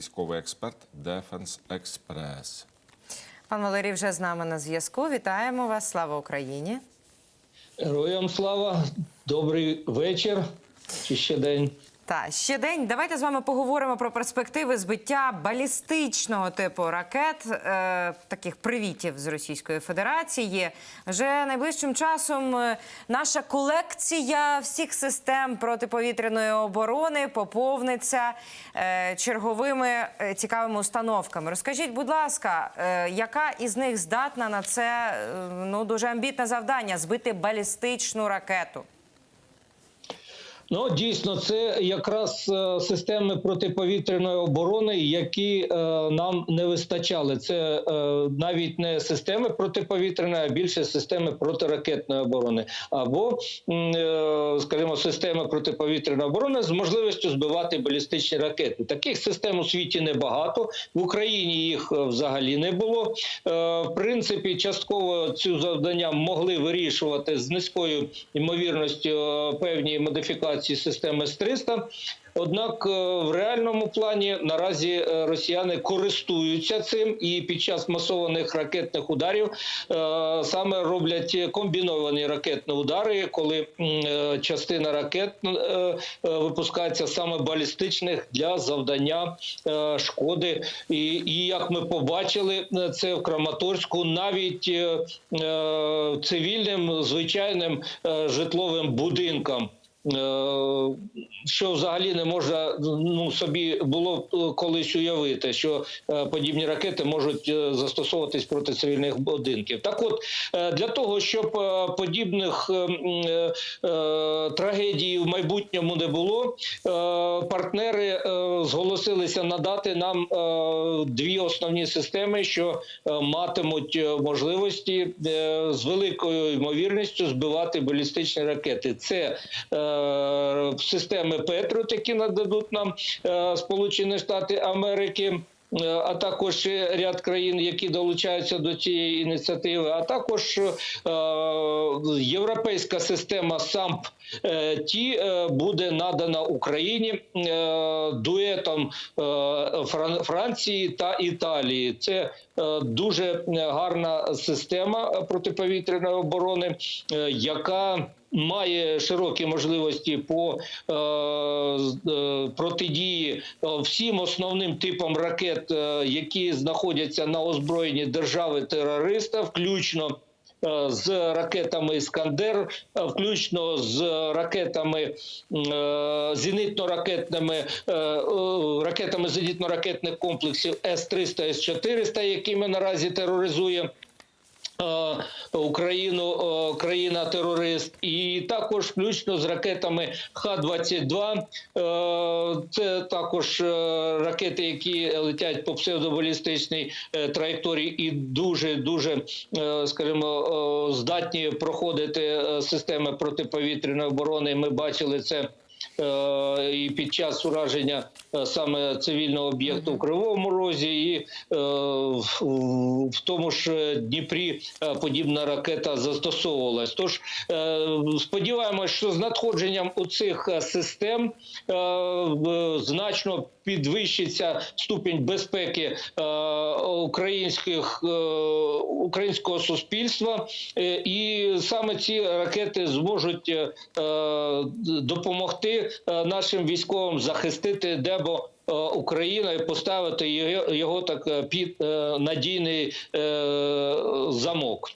військовий експерт Дефенс Експрес. Пан Валерій вже з нами на зв'язку. Вітаємо вас. Слава Україні. Героям слава, добрий вечір чи ще день. Та ще день. Давайте з вами поговоримо про перспективи збиття балістичного типу ракет, е, таких привітів з Російської Федерації. Вже найближчим часом е, наша колекція всіх систем протиповітряної оборони поповниться е, черговими е, цікавими установками. Розкажіть, будь ласка, е, яка із них здатна на це е, ну дуже амбітне завдання збити балістичну ракету? Ну дійсно, це якраз е, системи протиповітряної оборони, які е, нам не вистачали. Це е, навіть не системи протиповітряної, а більше системи протиракетної оборони, або, е, скажімо, системи протиповітряної оборони з можливістю збивати балістичні ракети. Таких систем у світі небагато. В Україні їх е, взагалі не було. Е, В принципі, частково цю завдання могли вирішувати з низькою ймовірністю е, певні модифікації системи С-300. Однак е, в реальному плані наразі е, росіяни користуються цим і під час масованих ракетних ударів е, саме роблять комбіновані ракетні удари, коли частина ракет випускається саме балістичних для завдання шкоди. І, і як ми побачили, це в Краматорську навіть цивільним звичайним житловим будинкам. Е, Що взагалі не можна ну собі було е, колись уявити, що е, подібні ракети можуть застосовуватись проти цивільних будинків. Так, от для того, щоб подібних трагедій в майбутньому не було, партнери зголосилися надати нам дві основні системи, що матимуть можливості з великою ймовірністю збивати балістичні ракети. Це системи Петріот, які нададуть нам е, Сполучені Штати Америки. е, А також ряд країн, які долучаються до цієї ініціативи, а також е, європейська система САМП е, ті е, буде надана Україні е, дуетом е, Фран- Франції та Італії. Це е, дуже гарна система протиповітряної оборони, е, яка Має широкі можливості по е, е, протидії е, всім основним типам ракет, е, які знаходяться на озброєнні держави терориста, включно з ракетами Іскандер, включно з ракетами зенітно-ракетними ракетами зенітно-ракетних комплексів С-300, С-400, якими наразі тероризує. Е, Україну е, країна-терорист, і також включно з ракетами Х-22. Е, Це також ракети, які летять по псевдобалістичній траєкторії, і дуже дуже, скажімо, здатні проходити системи протиповітряної оборони. Ми бачили це. Е, І під час ураження е, саме цивільного об'єкту в Кривому Розі, і е, в, тому ж Дніпрі подібна ракета застосовувалась. Тож сподіваємось, що з надходженням у цих систем значно підвищиться ступінь безпеки українських українського суспільства, і саме ці ракети зможуть е, допомогти е, нашим військовим захистити дебо. Україна і поставити його, так е, під е, надійний е, замок.